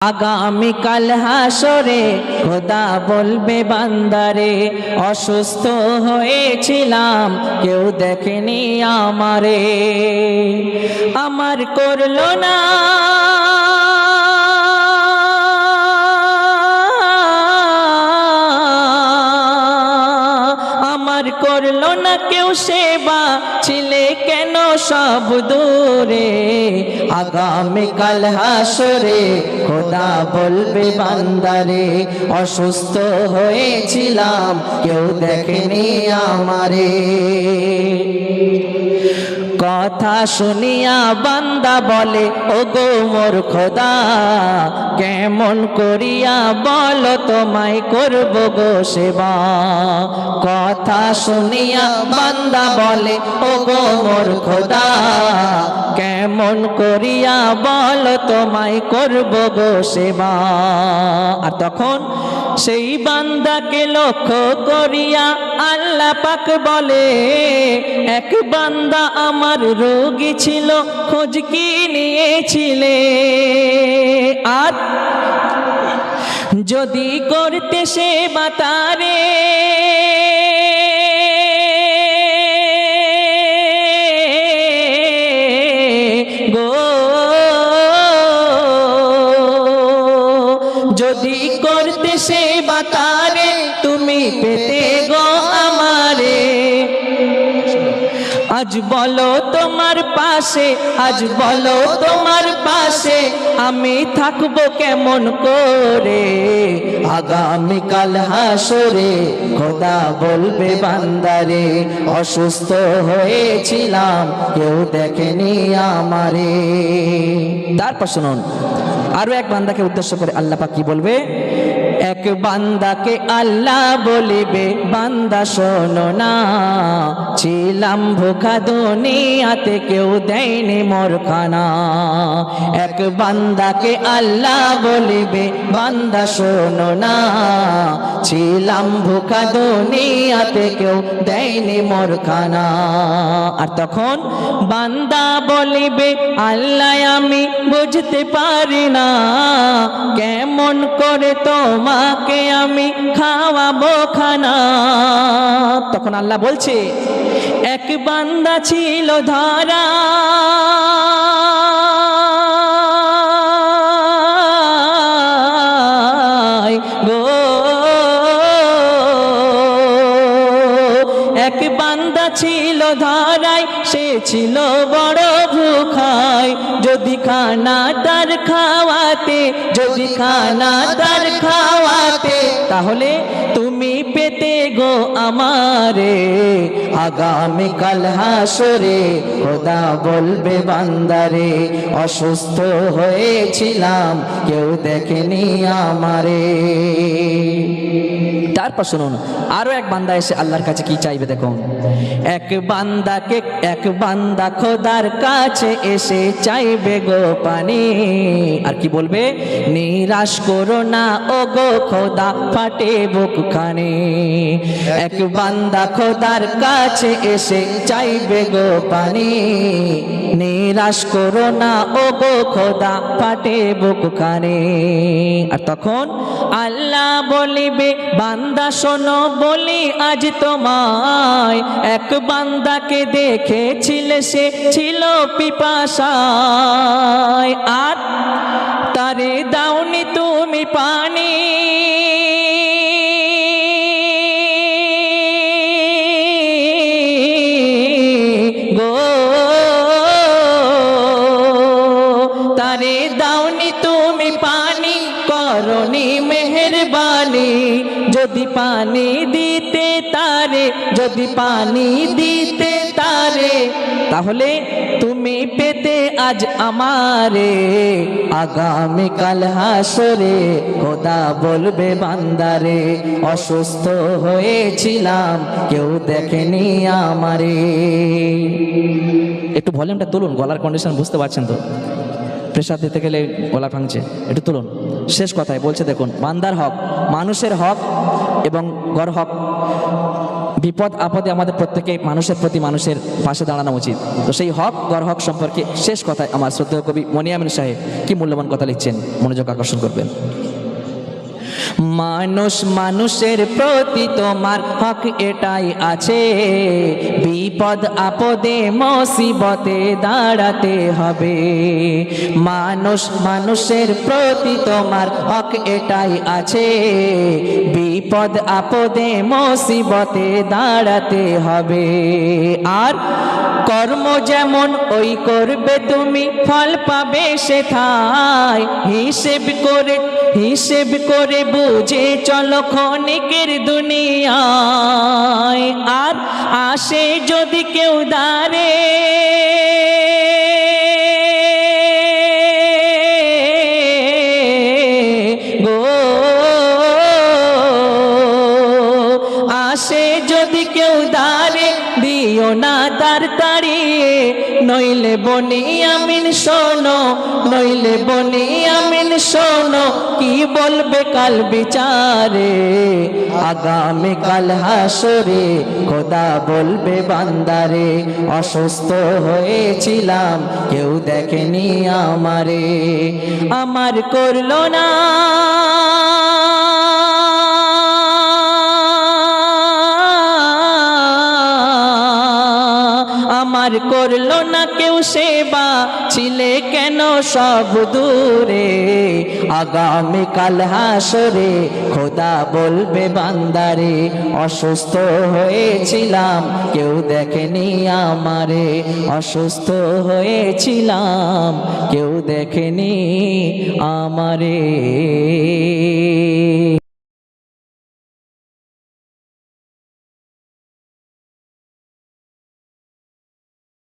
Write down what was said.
আগামীকাল হাসরে খোদা বলবে বান্দারে অসুস্থ হয়েছিলাম কেউ দেখেনি আমারে। আমার করল না সব দূরে আগামীকাল হাসরে খোদা বলবে বান্দারে অসুস্থ হয়েছিলাম কেউ দেখেনি আমারে। কথা শুনিয়া বান্দা বলে ও গো মোর খোদা, কেমন করিয়া বলো তোমায় করব গো সেবা? কথা শুনিয়া বান্দা বলে ও গো মোর খোদা, কেমন করিয়া বলো তোমায় করব গো সেবা? আর তখন সেই বান্দাকে লক্ষ্য করিয়া আল্লাহ পাক বলে, এক বান্দা আমার রোগী ছিল, খোঁজ কি নিয়েছিলে? আর যদি করতে সে বাতারে যদি করতে সে বাতারে, তুমি পেতে গো আমারে। আজ বলো তোমার পাশে, আজ বলো তোমার পাশে, আমি থাকব কেমন করে? আগামীকাল হাসরে খোদা বলবে বান্দারে, অসুস্থ হয়েছিলাম, কেউ দেখেনি আমারে। তারপর শুনুন আরও এক বান্দাকে উদ্দেশ্য করে আল্লাপা কি বলবে? এক বান্দাকে আল্লাহ বলিবে, বান্দা শোনো না। ছিলাম ভোখা দুনিয়াতে, কেউ দেয়নি মোর খানা এক বান্দাকে আল্লাহ বলিবে, বান্দা শোনো না। ছিলাম ভোখা দুনিয়াতে, কেউ দেয়নি মোর খানা আর তখন বান্দা বলিবে, আল্লাহ আমি বুঝতে পারি না। কেমন করে তোমাকে আমি খাওয়াবো খানা। তখন আল্লাহ বলছে, এক বান্দা ছিল ধরা। এক বান্দা ছিল সে ছিল বড় ভুখাই যদি খানা তার খাওয়াতে, যদি খানা তার খাওয়াতে তাহলে তুমি পেতে গো আমারে। আগামীকাল হাসরে খোদা বলবে বান্দারে, অসুস্থ হয়েছিলাম, কেউ দেখেনি আমারে। তারপর শুনুন, আরও এক বান্দা এসে আল্লাহর কাছে কি চাইবে দেখুন? এক বান্দাকে, এক বান্দা খোদার কাছে এসে চাইবে গো পানি। আর কি বলবে? নিরাশ করো না ও গো খোদা, ফাটে বুক খানে এক বান্দা খোদার কাছে এসে চাইবে গো পানি। নিরাশ করো না ও গো খোদা, ফাটে বুক খানে আর তখন আল্লাহ বলিবে, বান্দা শোনো, বলি আজ তোমায়। এক বান্দাকে দেখেছিলে, সে ছিল পিপাসায়। আর তারে দাওনি তুমি পানি। যদি পানি দিতে তারে, যদি পানি দিতে তারে, তাহলে তুমি পেতে আজ আমারে। আগামীকাল হাসরে খোদা বলবে বান্দারে, অসুস্থ হয়েছিলাম, কেউ দেখেনি আমারে। একটু ভলিউমটা তুলুন, গলার কন্ডিশন বুঝতে পারছেন তো? প্রেশার দিতে গেলে গলা ভাঙছে। একটু তুলুন। শেষ কথায় বলছে, দেখুন, বান্দার হক, মানুষের হক এবং গড় হক। বিপদ, আপদে আমাদের প্রত্যেকে মানুষের প্রতি মানুষের পাশে দাঁড়ানো উচিত। তো সেই হক, গড় হক সম্পর্কে শেষ কথায় আমার শ্রদ্ধেয় কবি মনিয়ামিন সাহেব কি মূল্যবান কথা লিখছেন, মনোযোগ আকর্ষণ করবেন। মানুষ মানুষের প্রতি তোমার হক এটাই আছে। বিপদ আপদে মসিবতে দাঁড়াতে হবে। মানুষ মানুষের প্রতি তোমার হক এটাই আছে। বিপদ আপদে মসিবতে দাঁড়াতে হবে। আর কর্ম যেমন ওই করবে তুমি, ফল পাবে সে সেথায়। হিসেব করে হিসেব করে বুঝে চলো ক্ষণিকের দুনিয়ায়। আর আসে যদি কেউ দাঁড়ে আসে যদি কেউ দাঁড়ে, দিও না তার তাড়িয়ে নইলে বনি আমিন শোনো, নইলে বনি আমিন শোনো, কি বলবে কাল বিচারে? আগামী কাল হাসরে খোদা বলবে বান্দারে, অসুস্থ হয়েছিলাম, কেউ দেখেনি আমারে। আমার করল না। সেবা ছিলে কেন সব দূরে? আগামীকাল হাসরে খোদা বলবে, বান্দারে, অসুস্থ হয়েছিলাম, কেউ দেখেনি আমারে। অসুস্থ হয়েছিলাম, কেউ দেখেনি আমারে।